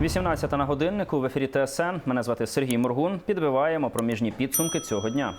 18 на годиннику в ефірі ТСН. Мене звати Сергій Моргун. Підбиваємо проміжні підсумки цього дня.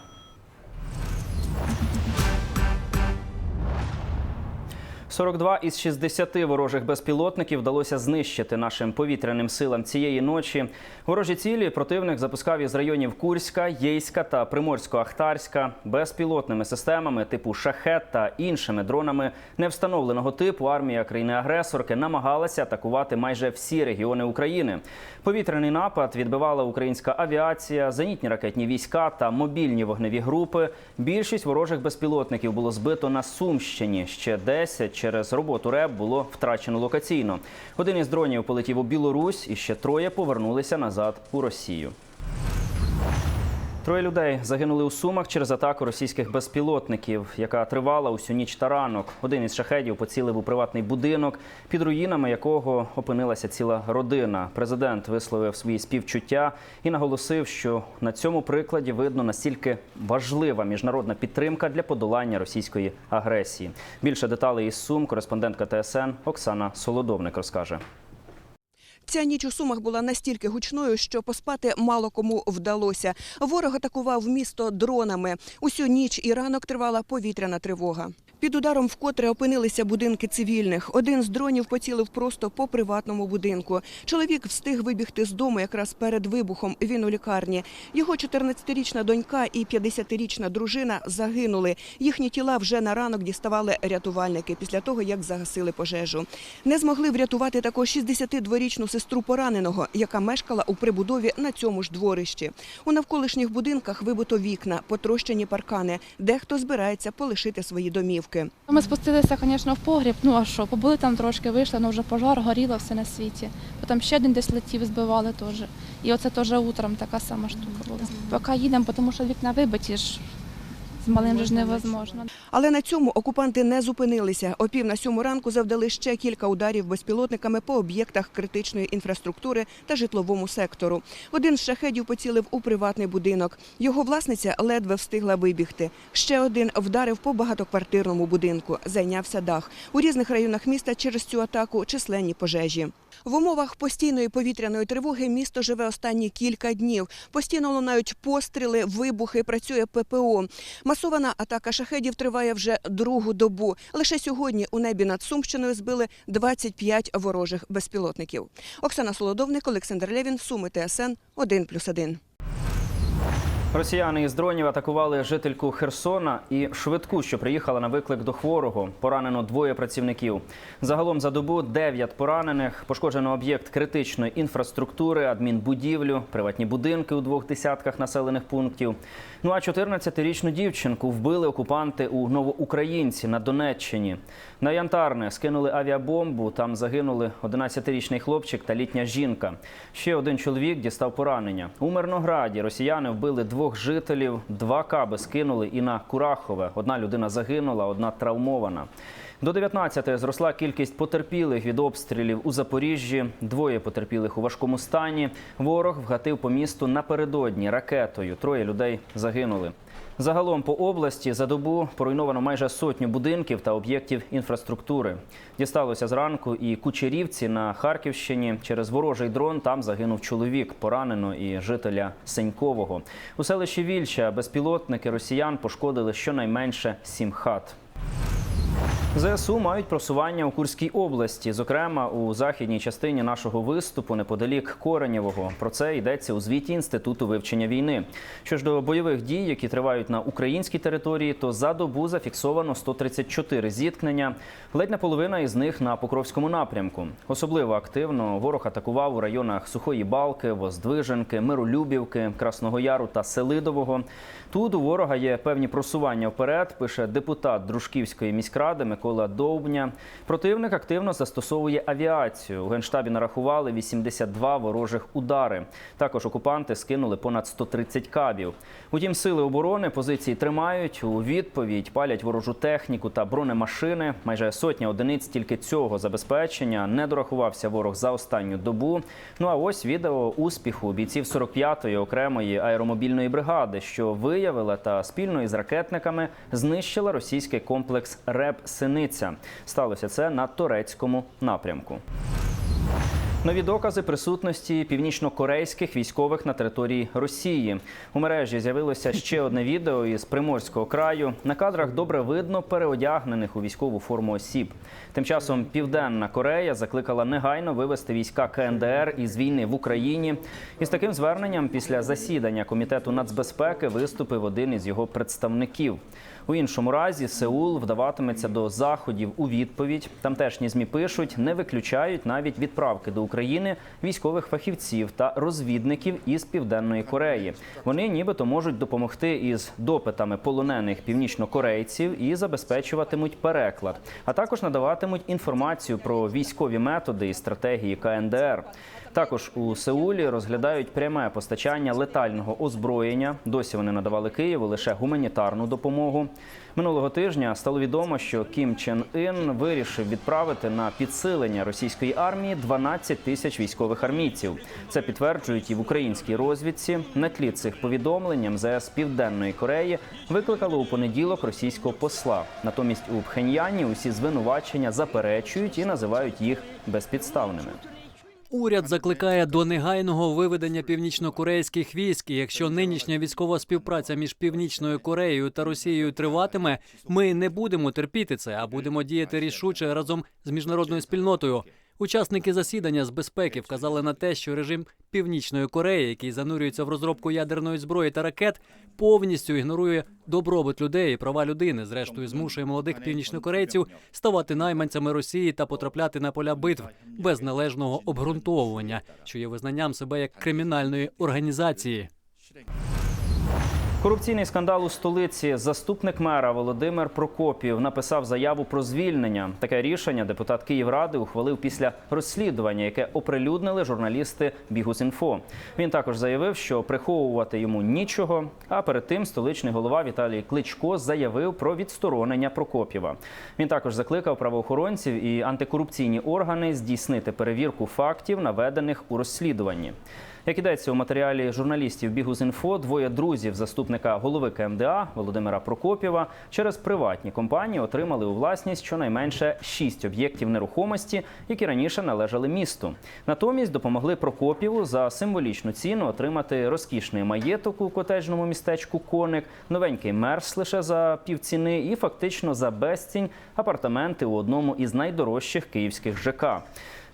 «42 із 60 ворожих безпілотників вдалося знищити нашим повітряним силам цієї ночі. Ворожі цілі противник запускав із районів Курська, Єйська та Приморсько-Ахтарська безпілотними системами типу шахет та іншими дронами невстановленого типу. Армія країни-агресорки намагалася атакувати майже всі регіони України. Повітряний напад відбивала українська авіація, зенітні ракетні війська та мобільні вогневі групи. Більшість ворожих безпілотників було збито на Сумщині. Ще 10 через роботу РЕБ було втрачено локаційно. Один із дронів полетів у Білорусь, і ще троє повернулися назад у Росію. Троє людей загинули у Сумах через атаку російських безпілотників, яка тривала усю ніч та ранок. Один із шахедів поцілив у приватний будинок, під руїнами якого опинилася ціла родина. Президент висловив свої співчуття і наголосив, що на цьому прикладі видно настільки важлива міжнародна підтримка для подолання російської агресії. Більше деталей із Сум кореспондентка ТСН Оксана Солодовник розкаже. Ця ніч у Сумах була настільки гучною, що поспати мало кому вдалося. Ворог атакував місто дронами. Усю ніч і ранок тривала повітряна тривога. Під ударом вкотре опинилися будинки цивільних. Один з дронів поцілив просто по приватному будинку. Чоловік встиг вибігти з дому якраз перед вибухом. Він у лікарні. Його 14-річна донька і 50-річна дружина загинули. Їхні тіла вже на ранок діставали рятувальники після того, як загасили пожежу. Не змогли врятувати також 62-річну сестру пораненого, яка мешкала у прибудові на цьому ж дворищі. У навколишніх будинках вибито вікна, потрощені паркани. Дехто збирається полишити свої домівки. Ми спустилися, звісно, в погріб. Ну а що, побули там трошки, вийшли, ну вже пожар, горіло все на світі. Потім ще один десь летів, збивали теж. І оце теж утром така сама штука була. Поки їдемо, тому що вікна вибиті ж. З малим ж невозможно. Але на цьому окупанти не зупинилися. О пів на сьому ранку завдали ще кілька ударів безпілотниками по об'єктах критичної інфраструктури та житловому сектору. Один з шахедів поцілив у приватний будинок. Його власниця ледве встигла вибігти. Ще один вдарив по багатоквартирному будинку. Зайнявся дах. У різних районах міста через цю атаку численні пожежі. В умовах постійної повітряної тривоги місто живе останні кілька днів. Постійно лунають постріли, вибухи, працює ППО. Масована атака шахедів триває вже другу добу. Лише сьогодні у небі над Сумщиною збили 25 ворожих безпілотників. Оксана Солодовник, Олександр Левін, Суми ТСН 1+,1. Росіяни із дронів атакували жительку Херсона і швидку, що приїхала на виклик до хворого. Поранено двоє працівників. Загалом за добу дев'ять поранених. Пошкоджено об'єкт критичної інфраструктури, адмінбудівлю, приватні будинки у двох десятках населених пунктів. Ну а 14-річну дівчинку вбили окупанти у Новоукраїнці на Донеччині. На Янтарне скинули авіабомбу. Там загинули 11-річний хлопчик та літня жінка. Ще один чоловік дістав поранення. У Мирнограді росіяни вбили двох жителів. Два каби скинули і на Курахове. Одна людина загинула, одна травмована. До 19 зросла кількість потерпілих від обстрілів у Запоріжжі. Двоє потерпілих у важкому стані. Ворог вгатив по місту напередодні ракетою. Троє людей загинули. Загалом по області за добу поруйновано майже сотню будинків та об'єктів інфраструктури. Дісталося зранку і Кучерівці на Харківщині. Через ворожий дрон там загинув чоловік, поранено і жителя Сенькового. У селищі Вільча безпілотники росіян пошкодили щонайменше сім хат. ЗСУ мають просування у Курській області, зокрема у західній частині нашого виступу, неподалік Коренєвого. Про це йдеться у звіті інституту вивчення війни. Що ж до бойових дій, які тривають на українській території, то за добу зафіксовано 134 зіткнення. Ледь наполовина із них на Покровському напрямку. Особливо активно ворог атакував у районах Сухої Балки, Воздвиженки, Миролюбівки, Красного Яру та Селидового. Тут у ворога є певні просування вперед. Пише депутат Дружківської міськради Микола Довбня. Противник активно застосовує авіацію. У генштабі нарахували 82 ворожих удари. Також окупанти скинули понад 130 кабів. Утім, сили оборони позиції тримають. У відповідь палять ворожу техніку та бронемашини. Майже сотня одиниць тільки цього забезпечення не дорахувався ворог за останню добу. Ну а ось відео успіху бійців 45-ї окремої аеромобільної бригади, що виявила та спільно із ракетниками знищила російський комплекс РЕБ Синиця. Сталося це на турецькому напрямку. Нові докази присутності північно-корейських військових на території Росії. У мережі з'явилося ще одне відео із приморського краю. На кадрах добре видно переодягнених у військову форму осіб. Тим часом Південна Корея закликала негайно вивести війська КНДР із війни в Україні. Із таким зверненням після засідання комітету нацбезпеки виступив один із його представників. У іншому разі Сеул вдаватиметься до заходів у відповідь. Тамтешні змі пишуть, не виключають навіть відправки до України військових фахівців та розвідників із південної Кореї. Вони нібито можуть допомогти із допитами полонених північнокорейців і забезпечуватимуть переклад, а також надаватимуть інформацію про військові методи і стратегії КНДР. Також у Сеулі розглядають пряме постачання летального озброєння. Досі вони надавали Києву лише гуманітарну допомогу. Минулого тижня стало відомо, що Кім Чен Ін вирішив відправити на підсилення російської армії 12 тисяч військових армійців. Це підтверджують і в українській розвідці. На тлі цих повідомлень МЗС Південної Кореї викликало у понеділок російського посла. Натомість у Пхеньяні усі звинувачення заперечують і називають їх безпідставними. Уряд закликає до негайного виведення північнокорейських військ. І якщо нинішня військова співпраця між Північною Кореєю та Росією триватиме, ми не будемо терпіти це, а будемо діяти рішуче разом з міжнародною спільнотою. Учасники засідання з безпеки вказали на те, що режим Північної Кореї, який занурюється в розробку ядерної зброї та ракет, повністю ігнорує добробут людей і права людини. Зрештою, змушує молодих північнокорейців ставати найманцями Росії та потрапляти на поля битв без належного обґрунтовування, що є визнанням себе як кримінальної організації. Корупційний скандал у столиці. Заступник мера Володимир Прокопів написав заяву про звільнення. Таке рішення депутат Київради ухвалив після розслідування, яке оприлюднили журналісти Бігус.Інфо. Він також заявив, що приховувати йому нічого. А перед тим столичний голова Віталій Кличко заявив про відсторонення Прокопєва. Він також закликав правоохоронців і антикорупційні органи здійснити перевірку фактів, наведених у розслідуванні. Як ідеться у матеріалі журналістів Бігус.Інфо, двоє друзів заступника голови КМДА Володимира Прокопєва через приватні компанії отримали у власність щонайменше шість об'єктів нерухомості, які раніше належали місту. Натомість допомогли Прокопєву за символічну ціну отримати розкішний маєток у котеджному містечку Коник, новенький мерс лише за півціни і фактично за безцінь апартаменти у одному із найдорожчих київських ЖК.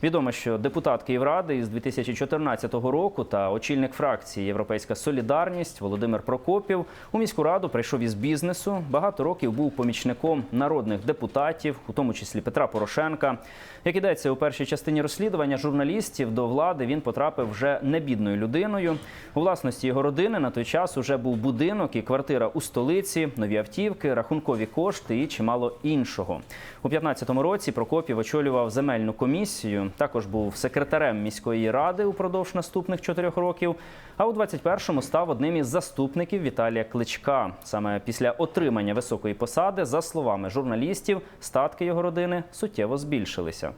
Відомо, що депутат Київради із 2014 року та очільник фракції Європейська Солідарність Володимир Прокопів у міську раду прийшов із бізнесу. Багато років був помічником народних депутатів, у тому числі Петра Порошенка. Як ідеться у першій частині розслідування журналістів до влади, він потрапив вже не бідною людиною. У власності його родини на той час уже був будинок і квартира у столиці, нові автівки, рахункові кошти і чимало іншого. У 2015 році Прокопів очолював земельну комісію. Також був секретарем міської ради упродовж наступних чотирьох років. А у 21-му став одним із заступників Віталія Кличка. Саме після отримання високої посади, за словами журналістів, статки його родини суттєво збільшилися.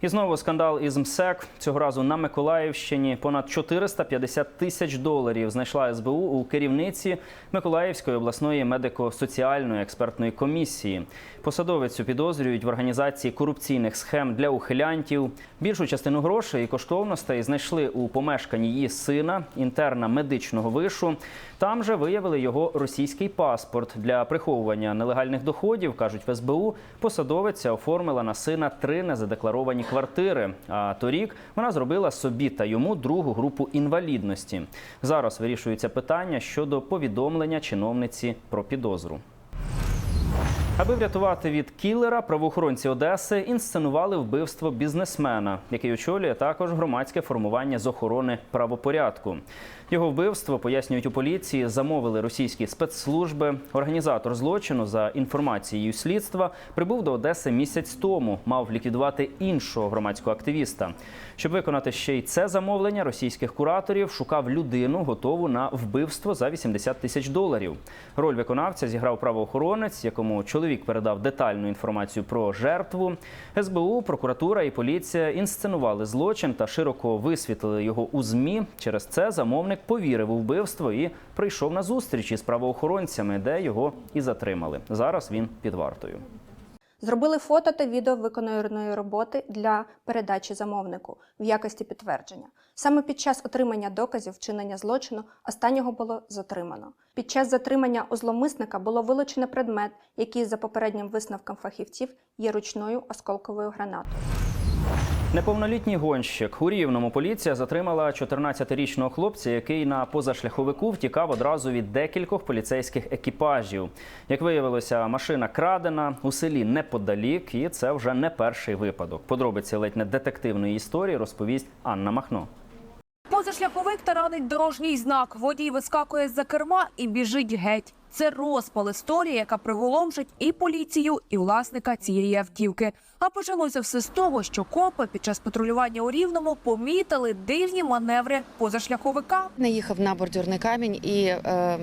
І знову скандал із МСЕК. Цього разу на Миколаївщині понад 450 тисяч доларів знайшла СБУ у керівниці Миколаївської обласної медико-соціальної експертної комісії. Посадовицю підозрюють в організації корупційних схем для ухилянтів. Більшу частину грошей і коштовностей знайшли у помешканні її сина, інтерна медичного вишу. Там же виявили його російський паспорт для приховування нелегальних доходів. кажуть в СБУ. Посадовиця оформила на сина три незадекларовані квартири. А торік вона зробила собі та йому другу групу інвалідності. Зараз вирішується питання щодо повідомлення чиновниці про підозру. Аби врятувати від кілера, правоохоронці Одеси інсценували вбивство бізнесмена, який очолює також громадське формування з охорони правопорядку. Його вбивство пояснюють у поліції. Замовили російські спецслужби. Організатор злочину, за інформацією слідства, прибув до Одеси місяць тому. Мав ліквідувати іншого громадського активіста. Щоб виконати ще й це замовлення, російських кураторів шукав людину, готову на вбивство за 80 тисяч доларів. Роль виконавця зіграв правоохоронець, якому чоловік передав детальну інформацію про жертву. СБУ, прокуратура і поліція інсценували злочин та широко висвітлили його у змі. Через це замовник повірив у вбивство і прийшов на зустрічі з правоохоронцями, де його і затримали. Зараз він під вартою. Зробили фото та відео виконаної роботи для передачі замовнику в якості підтвердження. Саме під час отримання доказів вчинення злочину останнього було затримано. Під час затримання у зловмисника було вилучено предмет, який за попереднім висновком фахівців є ручною осколковою гранатою. Неповнолітній гонщик у Рівному поліція затримала 14-річного хлопця, який на позашляховику втікав одразу від декількох поліцейських екіпажів. Як виявилося, машина крадена у селі неподалік, і це вже не перший випадок. Подробиці ледь не детективної історії розповість Анна Махно. Позашляховик таранить дорожній знак. Водій вискакує з-за керма і біжить геть. Це розпал історії, яка приголомшить і поліцію, і власника цієї автівки. А почалося все з того, що копи під час патрулювання у Рівному помітили дивні маневри позашляховика. Не їхав на бордюрний камінь, і е,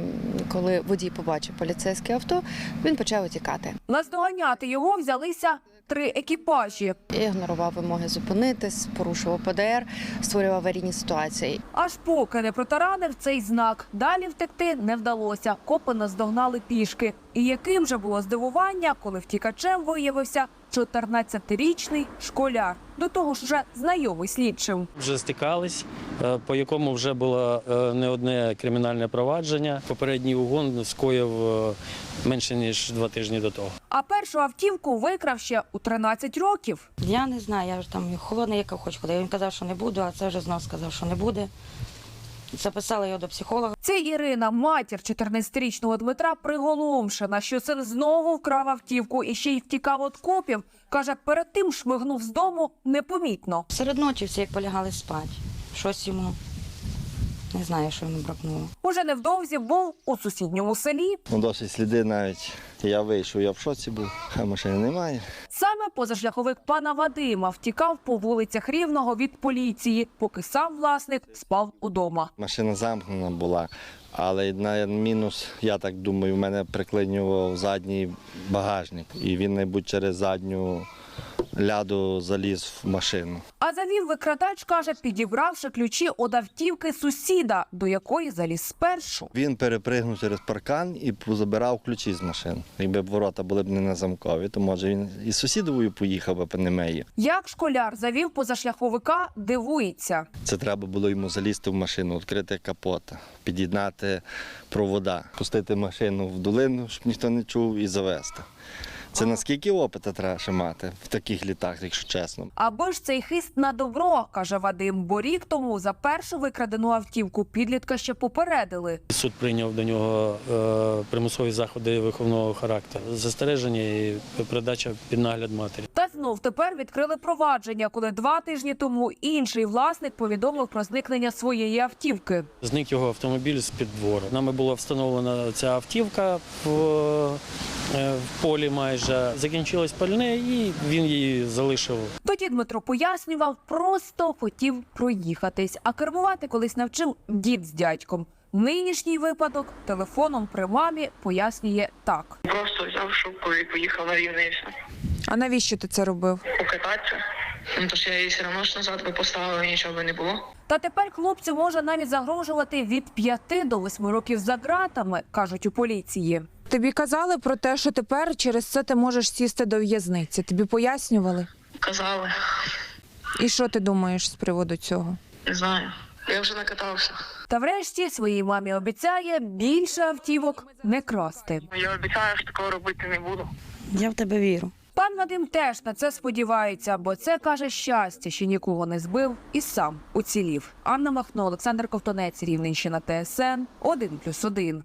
коли водій побачив поліцейське авто, він почав утікати. Наздоганяти його взялися три екіпажі. Ігнорував вимоги зупинитись, порушував ПДР, створював аварійні ситуації. Аж поки не протаранив цей знак. Далі втекти не вдалося. Копи наздогнали пішки. І яким же було здивування, коли втікачем виявився 14-річний школяр. До того ж вже знайомий слідчим. Вже стикались, е, по якому вже було е, не одне кримінальне провадження. Попередній угон скоїв е, менше ніж два тижні до того. А першу автівку викрав ще у 13 років. Я не знаю, я ж там холодний, як хоч ходив. Він казав, що не буду, а це вже знов сказав, що не буде. Записала його до психолога. Це Ірина, матір 14-річного Дмитра, приголомшена, що син знову вкрав автівку і ще й втікав від копів. Каже, перед тим шмигнув з дому непомітно. Серед ночі всі як полягали спати. Щось йому не знаю, що йому бракнуло. Уже невдовзі був у сусідньому селі. Ну, досить сліди навіть. Я вийшов, я в шоці був, а машини немає. Саме позашляховик пана Вадима втікав по вулицях Рівного від поліції, поки сам власник спав удома. Машина замкнена була, але на мінус, я так думаю, в мене приклинював задній багажник. І він, мабуть, через задню ляду заліз в машину. А завів викрадач, каже, підібравши ключі од автівки сусіда, до якої заліз спершу. Він перепригнув через паркан і забирав ключі з машин. Якби ворота були б не на замкові, то може він із сусідовою поїхав би по немеї. Як школяр завів позашляховика, дивується. Це треба було йому залізти в машину, відкрити капота, під'єднати провода, пустити машину в долину, щоб ніхто не чув, і завести. Це наскільки опита треба ще мати в таких літах, якщо чесно. Аби ж цей хист на добро, каже Вадим, бо рік тому за першу викрадену автівку підлітка ще попередили. Суд прийняв до нього е, примусові заходи виховного характеру, застереження і передача під нагляд матері. Та знов тепер відкрили провадження, коли два тижні тому інший власник повідомив про зникнення своєї автівки. Зник його автомобіль з під двору. Нами була встановлена ця автівка в, е, в полі майже. Закінчилось пальне і він її залишив Тоді Дмитро пояснював, просто хотів проїхатись, а кермувати колись навчив дід з дядьком. Нинішній випадок телефоном при мамі пояснює так. Просто взяв шубку і поїхав на рівне і все. А навіщо ти це робив? Покататися. Ну, то ж я її все одно ж назад би поставила, нічого би не було. Та тепер хлопцю може навіть загрожувати від 5 до 8 років за ґратами, кажуть у поліції. Тобі казали про те, що тепер через це ти можеш сісти до в'язниці. Тобі пояснювали? Казали, І що ти думаєш з приводу цього? не знаю. Я вже накатався. Та врешті своїй мамі обіцяє більше автівок не красти. Я обіцяю, що такого робити не буду. Я в тебе вірю. Пан Вадим теж на це сподівається, бо це каже щастя, що нікого не збив і сам уцілів. Анна Махно, Олександр Ковтонець, Рівненщина, ТСН 1+,1.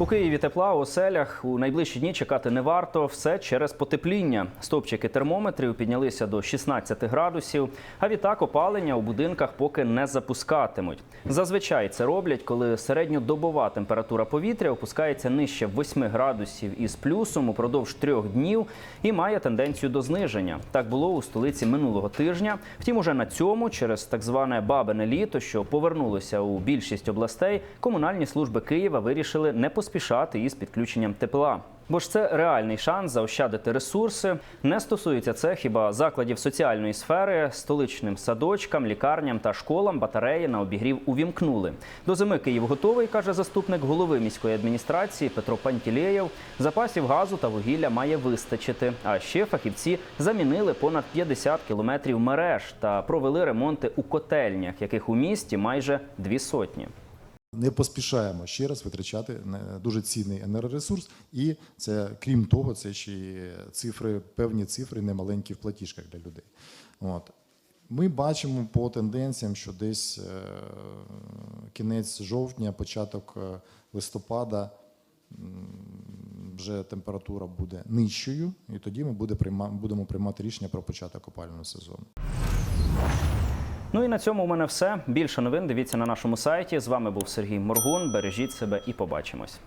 У Києві тепла у оселях у найближчі дні чекати не варто. Все через потепління. Стопчики термометрів піднялися до 16 градусів. А відтак опалення у будинках поки не запускатимуть. Зазвичай це роблять, коли середньодобова температура повітря опускається нижче 8 градусів із плюсом упродовж трьох днів і має тенденцію до зниження. Так було у столиці минулого тижня. Втім, уже на цьому, через так зване бабине літо, що повернулося у більшість областей, комунальні служби Києва вирішили не поспішати із підключенням тепла. Бо ж це реальний шанс заощадити ресурси. Не стосується це хіба закладів соціальної сфери, столичним садочкам, лікарням та школам батареї на обігрів увімкнули. До зими Київ готовий, каже заступник голови міської адміністрації Петро Пантілєєв. Запасів газу та вугілля має вистачити. А ще фахівці замінили понад 50 кілометрів мереж та провели ремонти у котельнях, яких у місті майже дві сотні. Не поспішаємо ще раз витрачати е, дуже цінний енергоресурс, і це крім того, це ще цифри, певні цифри немаленькі в платіжках для людей. От. Ми бачимо по тенденціям, що десь е, кінець жовтня, початок е, листопада вже температура буде нижчою, і тоді ми будемо приймати рішення про початок опалювального сезону. Ну і на цьому у мене все. Більше новин дивіться на нашому сайті. З вами був Сергій Моргун. Бережіть себе і побачимось.